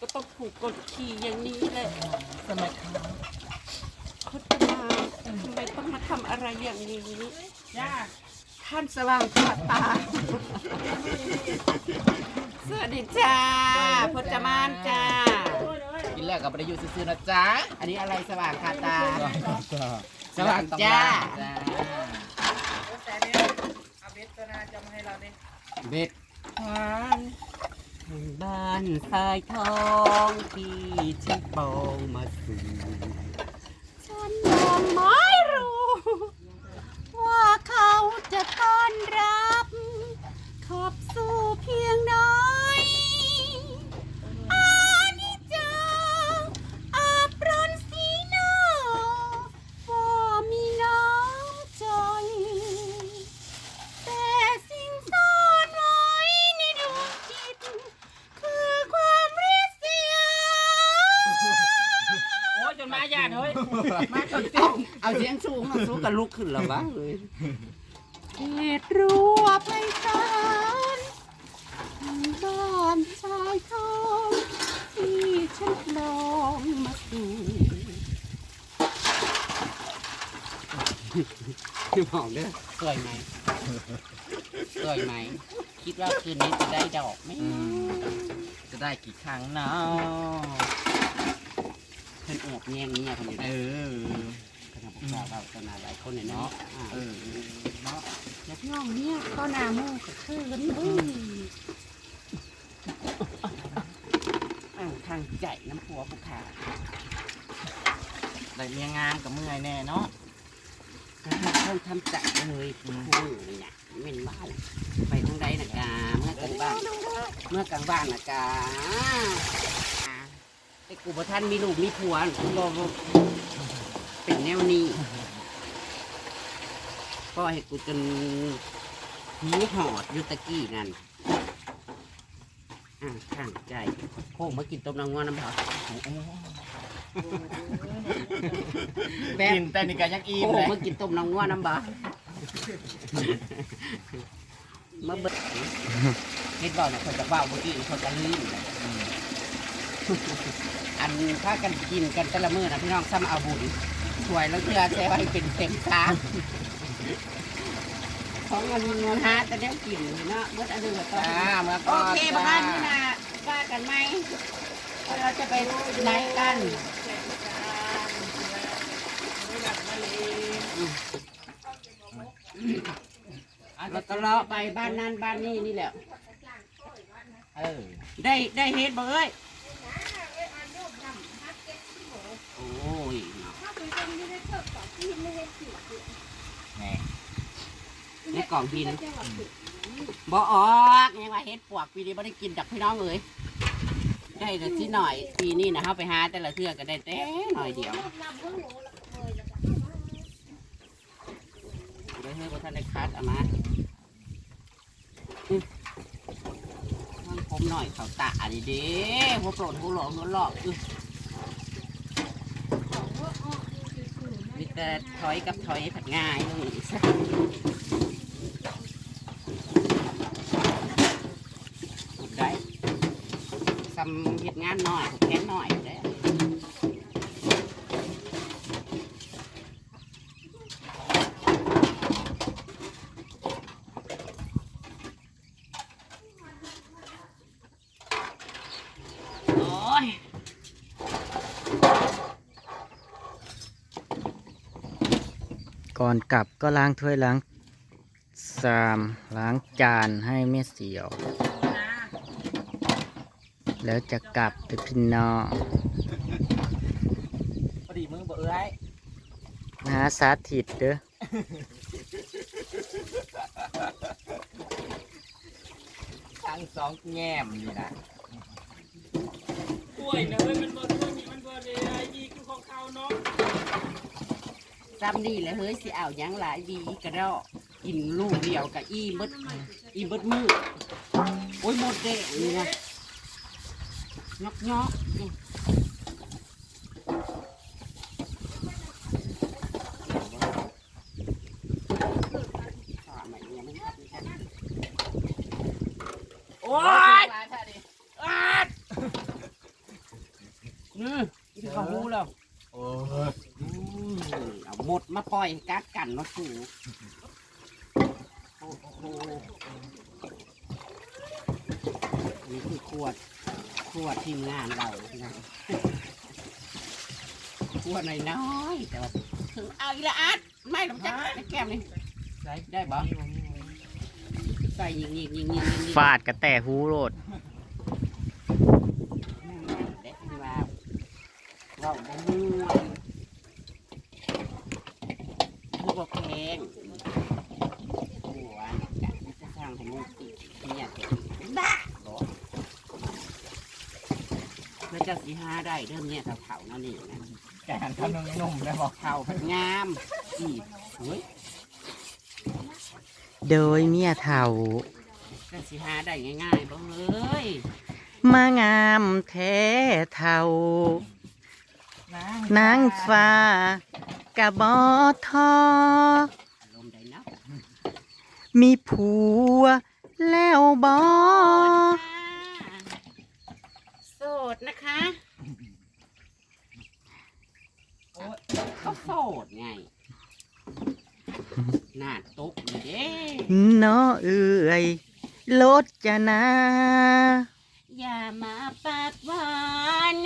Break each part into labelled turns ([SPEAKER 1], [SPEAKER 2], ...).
[SPEAKER 1] ก็ต้องถูกกดขี่อย่างนี้แหละ
[SPEAKER 2] สมัยเขา
[SPEAKER 1] พจมานทำไมต้องมาทำอะไรอย่างนี้
[SPEAKER 2] ย่า
[SPEAKER 1] ท่านสว่างขาตา สวัสดีจ้าพจมานจ้า
[SPEAKER 2] กินแล้วกับประยุทธ์ซื้อๆนะจ๊ะ
[SPEAKER 1] อันนี้อะไรสว่างขาตาส
[SPEAKER 2] ส
[SPEAKER 1] ว่า
[SPEAKER 2] ว่างง
[SPEAKER 1] จ้า
[SPEAKER 2] จ้า
[SPEAKER 3] แต่เนี่ยเอาเบสตัวนาจะมาให้เราเนี่ย
[SPEAKER 1] เบ็ดทาน บ้านสายทองที่ชิบองมาสู่ฉันยังไม่รู้ ว่าเขาจะต้อนรับ ขอบสู้
[SPEAKER 2] โอ้ยจนมาญาติเฮ้ย
[SPEAKER 1] มาจนเอาเอาเสียงสูงเอาสูงกันลุกขึ้นแล้ววะเลยเหตุรู้ว่าไพศาลบ้านชายทองที่ฉันลองมาสู่บอกเด้อสวยไหมสวยไหม คิดว่าคืนนี้จะได้ดอกไหม
[SPEAKER 2] จะได้กี่ครั้งเนาะ
[SPEAKER 1] เพิ่นแอบแย่งเมียคนนี้
[SPEAKER 2] เอ
[SPEAKER 1] ได้
[SPEAKER 2] อ
[SPEAKER 1] ขนาดบอกว่าเราตนาหลายคนเนี่ยเนาะอ่า
[SPEAKER 2] เออเนาะ
[SPEAKER 1] อยากย่องเนี่ยก็นาโมกับคือกันเบ้ยอ้าวทางใจน้ำผัวผู้ขา
[SPEAKER 2] ได้เมียงามกับเมื่อยแน่เนาะ
[SPEAKER 1] ต้องทำใจเลยคู่นี่นะเหม็นบ้านไปทางใดนะกาเมื่อกลางบ้าน เมื่อกลางบ้านนะกา กูบ่ท่านมีลูกมีผัวกูบ่บ่เป็นแนวนี้ก็ให้กูจนหิวหอดอยุตะกี้นั่นอ่าข้างใจโค้งมากินต้มน้ำงอนน้ำเผาแบบ
[SPEAKER 2] กินแต่นี่ก็ยังอิ่ม
[SPEAKER 1] โอ้
[SPEAKER 2] เลย
[SPEAKER 1] มากินต้มน้ำงัวน้ำบามาเบิดเฮ็ดบ่เนี่ยคนจะเบ้าเมื่อกี้คนจะลืม อันถ้ากันกินกันแต่ละมื้อนะพี่น้องซ้ำเอาบุญช่วยแล้วเชื่อแช่ไว้เป็นเต็มซ้ของเงินเงินหาแต่เดี๋ยวกินเนาะเบิดอันเดือด
[SPEAKER 2] จ้ามา
[SPEAKER 1] โอ
[SPEAKER 2] ก่อน
[SPEAKER 1] เคประมาณนี้นะว่ากันไหมว่าเราจะไปไหนกันแล้วก็เลาะไปบ้านนั้นบ้านนี้นี่แหละ
[SPEAKER 2] เออ
[SPEAKER 1] ได้ได้เฮ็ดบ่เอ้ยโอ้ยเนาะ
[SPEAKER 2] แหน่
[SPEAKER 1] ใน กล่องดินบ่ออกยังว่าเฮ็ดปวกปีนี้บ่ได้กินดักพี่น้องเอ้ยได้แต่ที่หน่อยปีนี้นะเฮาไปหาแต่ละเทื่อก็ได้แต่หน่อยเดียวได้เฮ้ยบ่ทันได้คัดเอามาอื้อมันผมหน่อยเขาตาดิเด้หัวโปรดหัวหลอกหัวหลอกอื้อมีแต่ถอยกับถอยผัดง่ายตรงนี้ซะขุดได้ซ้ำเฮ็ดงานหน่อยแค่หน่อยได้โอ้ย
[SPEAKER 4] ก่อนกลับก็ล้างถ้วยล้างชามล้างจานให้แม่เสียว แล้วจะกลับไปพี่น้อง
[SPEAKER 2] พอดีมือบ่เอ้ย
[SPEAKER 4] หาสาธิตเด้อ
[SPEAKER 2] ทั้งสองแง่มนี่นะ
[SPEAKER 3] กล้วยนะเว้ยมันบ่กล้วยนี่มันบ่ได้ไอ้ยีคือของเขาเนาะ
[SPEAKER 1] ซ้ำนี่แหละเฮ้ยสิเอาหยังหลายวีกระดอกกินลูกเดียวกับอีมดอีมดมือโอ้ยหมดเด้นี่นะ ยอกยอกนี่อ่าไม่ยังไม่ทันกัน
[SPEAKER 3] โอ้ย
[SPEAKER 1] อะดิ
[SPEAKER 3] อาด
[SPEAKER 1] อืมที่เขาหูแล้ว
[SPEAKER 2] โอ้ย
[SPEAKER 1] เอาหมดมาปล่อยกัดกันนะสูโอ้โหนี่คือขวด ขวดทีมงานเรานะขวดน้อยๆแต่ว่าถึงเอาอีละอัดไม่หรอกจ้ะในแก้มนี่ได้ได้บ่ใส่ยิงยิงยิงยิงยิง
[SPEAKER 4] ฟาดกระแต่หูโรด
[SPEAKER 1] เด็กที่ว่าเราบ่ม่วนผู้บ่แพงหัวจะจะสร้างให้มันติดเนี่ยบ้าบ่ เพื่อจะสิหาได้เริ่มเนี่ยเถ่าๆนั่นนี่นะ
[SPEAKER 2] แกหันข้าวนุ่มได้บอก
[SPEAKER 1] เถ่าพัดงามอีเฮ้ย
[SPEAKER 4] โดยเมียเฒ่า
[SPEAKER 1] จะสิหาได้ง่ายๆบ่เฮ้ย
[SPEAKER 4] มางามแท้เฒ่านางฟ้ากะบอทอ
[SPEAKER 1] อารมณ์ได้เนาะ
[SPEAKER 4] มีผัวแล้วบอ
[SPEAKER 1] ดนะคะก็โสดไงหน้าตกนี่เด้
[SPEAKER 4] เนาะเอื่อยลดจะนา
[SPEAKER 1] อย่ามาปากหว่า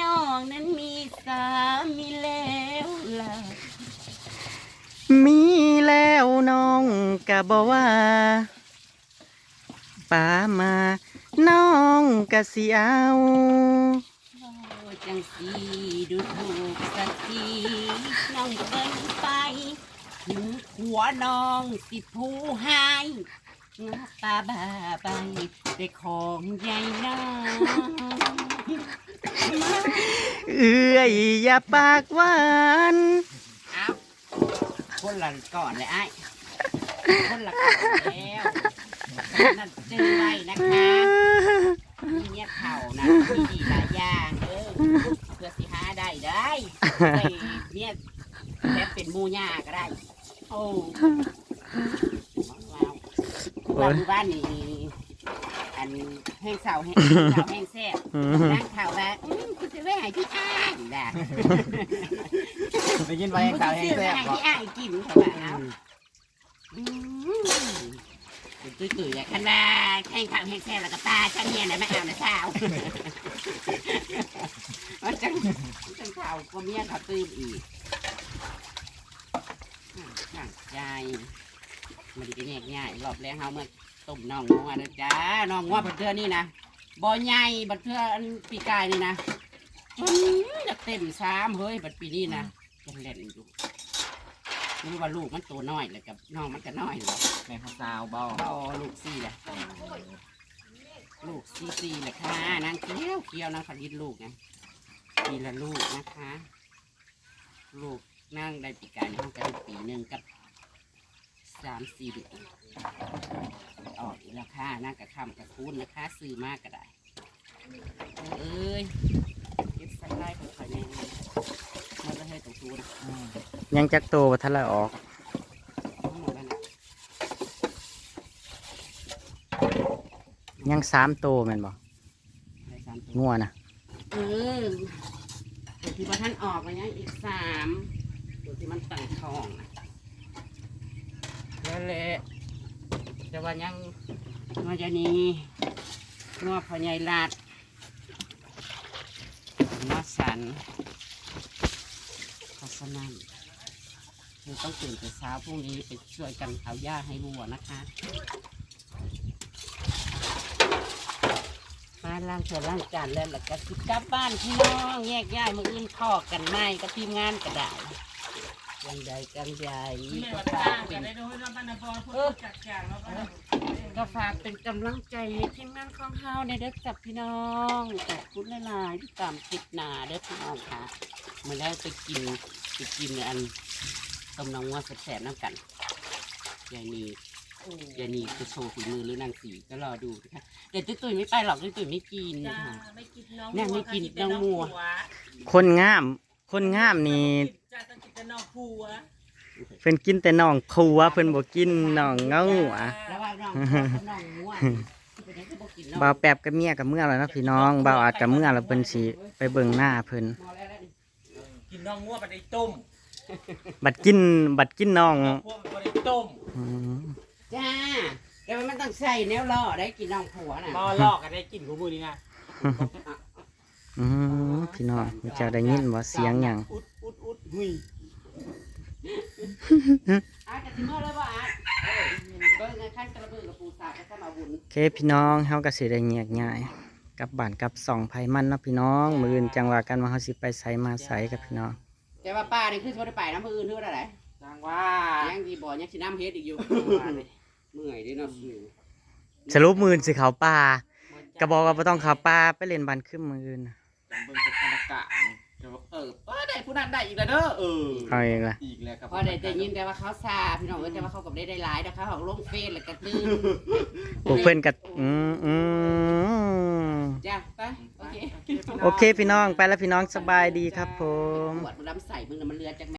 [SPEAKER 1] น้องนั้นมีสามีแล้วล่ะ
[SPEAKER 4] มีแล้วน้องกะบอว่าป้ามา น้องกะสิเอา
[SPEAKER 1] โอ้ จังสีดูถูกสักทีน้องเบิ้นไปถึงหัวน้องสิผู้หายงาตาบ้าไปได้ของใหญ่น้อง
[SPEAKER 4] เอื่อยอย่าปากหวาน
[SPEAKER 1] เอาคนละก่อนเลยไอ้คนละก่อนแล้วนั่นเจอไว้นะคะมีเนี่ยเข่านะมีดีหลายอย่าง เออเพื่อสิหาได้ได้ได้เนี่ยแค่เป็นหมูย่าก็ได้ โอ้ว้าวเราดูบ้านนี่อันแห้งเสาแห้งเสาแห้งแซ่บนั่งข่าวว่าอืมคุณจะไปหายที่อ้างด่า
[SPEAKER 2] ไปกินไปข้าวแห้งแซ่บ
[SPEAKER 1] ให้
[SPEAKER 2] บอก
[SPEAKER 1] ที่อ้ายกินเถอะนะตุ้ยตุ้ยๆอะขนาดแข่งขันแข่งแซ่แล้วก็ตาฉันเนี่ยนะไม่เอานะสาว มันจังจังข่าวก็เมียเขาตื้มอีกห่างใจมันดีแยกง่ายรอบแรกเฮาเมื่อต้มน้องงัวนะจ้าน้องงัวบัดเทือนี่นะบ่ใหญ่บัดเทืออันปีกายนี่นะจนจะเต็มสามเฮ้ยบัดปีนี้นะยังเล่นอยู่ไม่รู้ว่าลูกมันตัวน้อยเลยกับน้องมันก็น้อยเลย
[SPEAKER 2] แม่ข้าวสาวเบา
[SPEAKER 1] เอาลูกซี่เลย ลูกซีซี่เลยค่ะนางเกี้ยวเกี้ยวนางผลิตลูกไงปีละลูกนะคะ ลูกนั่งได้ปีกายในห้องกันปีหนึ่งกับสามสี่เดือนออกอีกแล้วค่ะนั่งกับคำกับคูณนะคะ ซื้อมากก็ได้เอ้ยเก็บสักได้ของใครแน่มันจะให้ตรงตัวนะ
[SPEAKER 4] ยังจักโตบ่ทันละออก
[SPEAKER 1] ทั้งหมดแล้วนะ
[SPEAKER 4] ยังสามโตแม่นบ่
[SPEAKER 1] ได้สามตัว
[SPEAKER 4] งัวนะ
[SPEAKER 1] เออตัวที่ว่าท่านออกมายังอีกสามตัวที่มันตั้งทองนะแล้วแหละแต่ว่ายังนอยานีนัวพญายลาดนัวสันเพราะฉะนั้นเราต้องตื่นแต่เช้าพรุ่งนี้ไปช่วยกันเอาหญ้าให้วัวนะคะ มาล้างเถอล้างจานแล้วแล้วก็สิกลับบ้านพี่น้องแยกย้ายมืออื่นทอกกันไม่ก็ทีมงานก็ได้ยังใดกันใหญ่
[SPEAKER 3] แม่
[SPEAKER 1] ก็
[SPEAKER 3] ว่า
[SPEAKER 1] ฝา
[SPEAKER 3] จ้ากง
[SPEAKER 1] เป็
[SPEAKER 3] กัน
[SPEAKER 1] น
[SPEAKER 3] ได้ด้วยน้ำมันนะพอพูดจัดอย่างแล้วก็
[SPEAKER 1] ก็ฝากเป็นกำลังใจให้ทีมงานของเฮาในเด้อจับพี่น้องขอบคุณหลายๆที่ตามติดหนาเด้อพี่น้องค่ะมาแล้วไปกินไปกินอันต้มน้ำว่าแสบๆน้ำกันยายนี ยายนีจะโชว์ฝีมือหรือนางสีก็รอดูนะคะแต่ตุ้ยตุ้ยไม่ไปหรอกตุ้ยตุ้ยไม่กิน
[SPEAKER 3] จ้า
[SPEAKER 1] ค่ะ
[SPEAKER 3] ไม่กินน้อง
[SPEAKER 1] แม่ไม่กินน้องมัว
[SPEAKER 4] คนงาม คนงามนี่
[SPEAKER 3] จ้าต้องกินแต่น้องผัว
[SPEAKER 4] เพิ่นกินแต่น้องผัวเพิ่นบ่กินน้องเงาหัว
[SPEAKER 1] แล้วว่าน้องน้องง่วงเป็นยังไงก็บอกกินเนาะ
[SPEAKER 4] บ่าวแป๊บกับเมียกับเมื่อแล้วเนาะพี่น้องบ่าวอาจกับเมื่อแล้วเพิ่นสิไปเบิ่งหน้าเพิ่น
[SPEAKER 1] หมอแล้ว
[SPEAKER 3] กินน่องงัวบัดได้ต้ม
[SPEAKER 4] บัดกินบัดกินน้อง
[SPEAKER 3] พวกมันบัดได้ต้ม
[SPEAKER 4] อืม
[SPEAKER 1] จ้าแต่ว่ามันต้องใส่แนวล่อได้กินน้องผัวน่ะ
[SPEAKER 3] มาลอกกันได้กินของมือนี่นะ
[SPEAKER 4] อืมพี่น้องมันจะได้ยินว่าเสียงหยัง
[SPEAKER 3] อุดอุดอุดหุย
[SPEAKER 1] อาจจะสิเมื่อเลยว่าอาเออเบิ่งกันขั้นกระเบื้องกับปูสาดแล้วก็มาบุญ
[SPEAKER 4] โอเคพี่น้องเฮาก็สิได้แยกย้ายกลับบ้านกลับสองไผมันเนาะพี่น้อง มื้ออื่นจังว่ากันว่าเฮาสิไปไสมาไสกับพี่น้อง
[SPEAKER 1] แต่ว่าป้านี่คือสิบ่ได้ไปน้ำมืออื่นเท่าไหร่
[SPEAKER 3] จังว่า
[SPEAKER 1] ยังดีบ่ยังสิน้ำเฮ็ดอีกอยู่ เมื่อยเด้เนาะสิ
[SPEAKER 4] สรุปมื้ออื่นสิเข้าป่าก็บอกว่าบ่ต้องเข้าป่าไปเล่นบ้านคึมมื้ออื่นน่ะ
[SPEAKER 2] จังเบิ่งสถานการณ์จะว่าเออเออได้ผู้นั้นได้อีกแล้วเด้อเออ
[SPEAKER 4] เอาอีกละ
[SPEAKER 2] อีกแล้วครับ
[SPEAKER 1] พอได้ได้ยินแต่ว่าเขาซาพี่น้องเอ้ยแต่ว่าเขากับได้ได้หลายนะคะเขาลงเฟซแล้วก็ตื่น
[SPEAKER 4] พวกเพิ่นก็อืมอืม
[SPEAKER 1] จ้ะไปโอเค
[SPEAKER 4] โอเคพี่น้องไปแล้วพี่น้องสบายดีครับผม
[SPEAKER 1] ปวดมันลำใส่มึงน่ะมันเลือดจาก